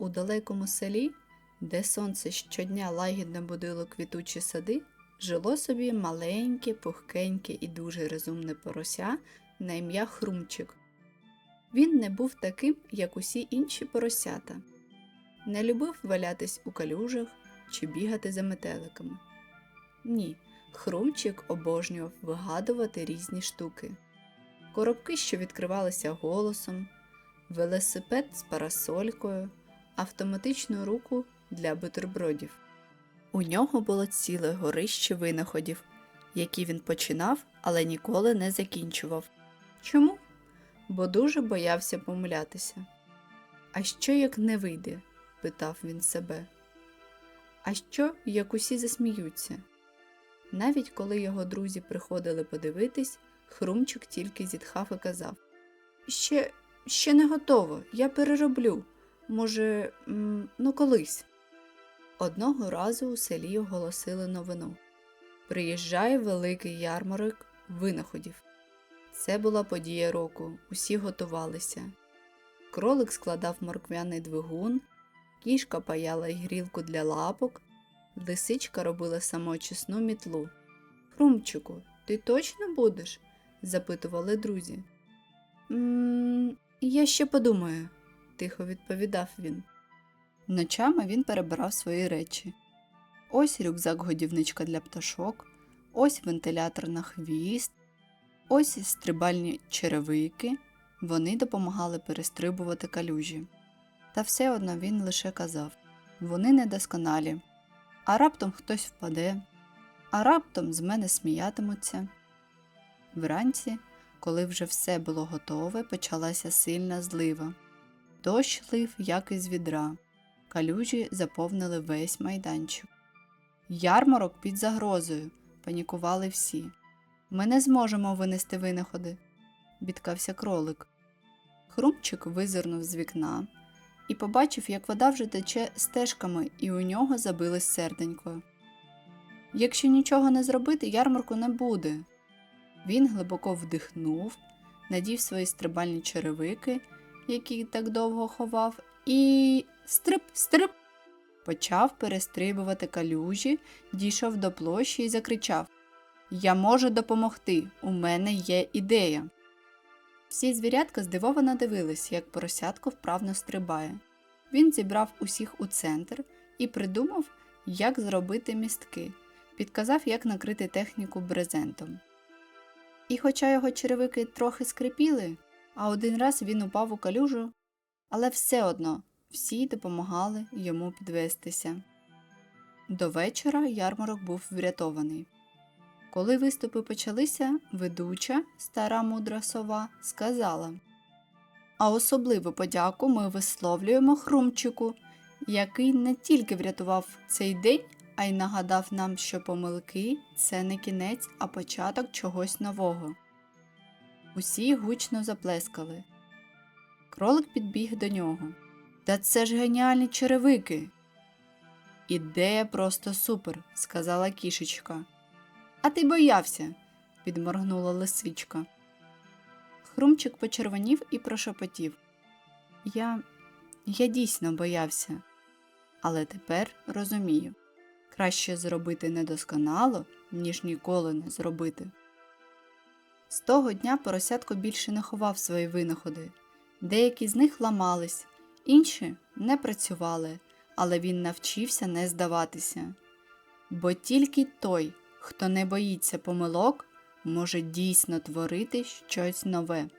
У далекому селі, де сонце щодня лагідно будило квітучі сади, жило собі маленьке, пухкеньке і дуже розумне порося на ім'я Хрумчик. Він не був таким, як усі інші поросята, не любив валятись у калюжах чи бігати за метеликами. Ні, Хрумчик обожнював вигадувати різні штуки. Коробки, що відкривалися голосом, велосипед з парасолькою, автоматичну руку для бутербродів. У нього було ціле горище винаходів, які він починав, але ніколи не закінчував. Чому? Бо дуже боявся помилятися. А що як не вийде? питав він себе. А що, як усі засміються? Навіть коли його друзі приходили подивитись, Хрумчик тільки зітхав і казав Ще, ще не готово, я перероблю. Може, ну колись. Одного разу у селі оголосили новину. Приїжджає великий ярмарок винаходів. Це була подія року, усі готувалися. Кролик складав морквяний двигун, кішка паяла ігрілку для лапок, лисичка робила самоочисну мітлу. Хрумчику, ти точно будеш? запитували друзі. «М, Я ще подумаю, тихо відповідав він. Ночами він перебирав свої речі. Ось рюкзак годівничка для пташок, ось вентилятор на хвіст, ось стрибальні черевики. Вони допомагали перестрибувати калюжі. Та все одно він лише казав вони недосконалі, а раптом хтось впаде, а раптом з мене сміятимуться. Вранці, коли вже все було готове, почалася сильна злива. Дощ лив, як із відра. Калюжі заповнили весь майданчик. Ярмарок під загрозою, панікували всі. Ми не зможемо винести винаходи, бідкався кролик. Хрумчик визирнув з вікна і побачив, як вода вже тече стежками, і у нього забилось серденько. Якщо нічого не зробити, ярмарку не буде. Він глибоко вдихнув, надів свої стрибальні черевики, які так довго ховав, і стрип, стрип. Почав перестрибувати калюжі, дійшов до площі і закричав Я можу допомогти, у мене є ідея. Всі звірятка здивовано дивились, як поросятко вправно стрибає. Він зібрав усіх у центр і придумав, як зробити містки, підказав, як накрити техніку брезентом. І хоча його черевики трохи скрипіли, а один раз він упав у калюжу, але все одно всі допомагали йому підвестися. До вечора ярмарок був врятований. Коли виступи почалися, ведуча, стара мудра сова, сказала А особливу подяку ми висловлюємо Хрумчику, який не тільки врятував цей день, а й нагадав нам, що помилки це не кінець, а початок чогось нового. Усі гучно заплескали. Кролик підбіг до нього. Та це ж геніальні черевики. Ідея просто супер, сказала кішечка. А ти боявся, підморгнула лисичка. Хрумчик почервонів і прошепотів. Я. я дійсно боявся, але тепер розумію краще зробити недосконало, ніж ніколи не зробити. З того дня поросятко більше не ховав свої винаходи. Деякі з них ламались, інші не працювали, але він навчився не здаватися. Бо тільки той, хто не боїться помилок, може дійсно творити щось нове.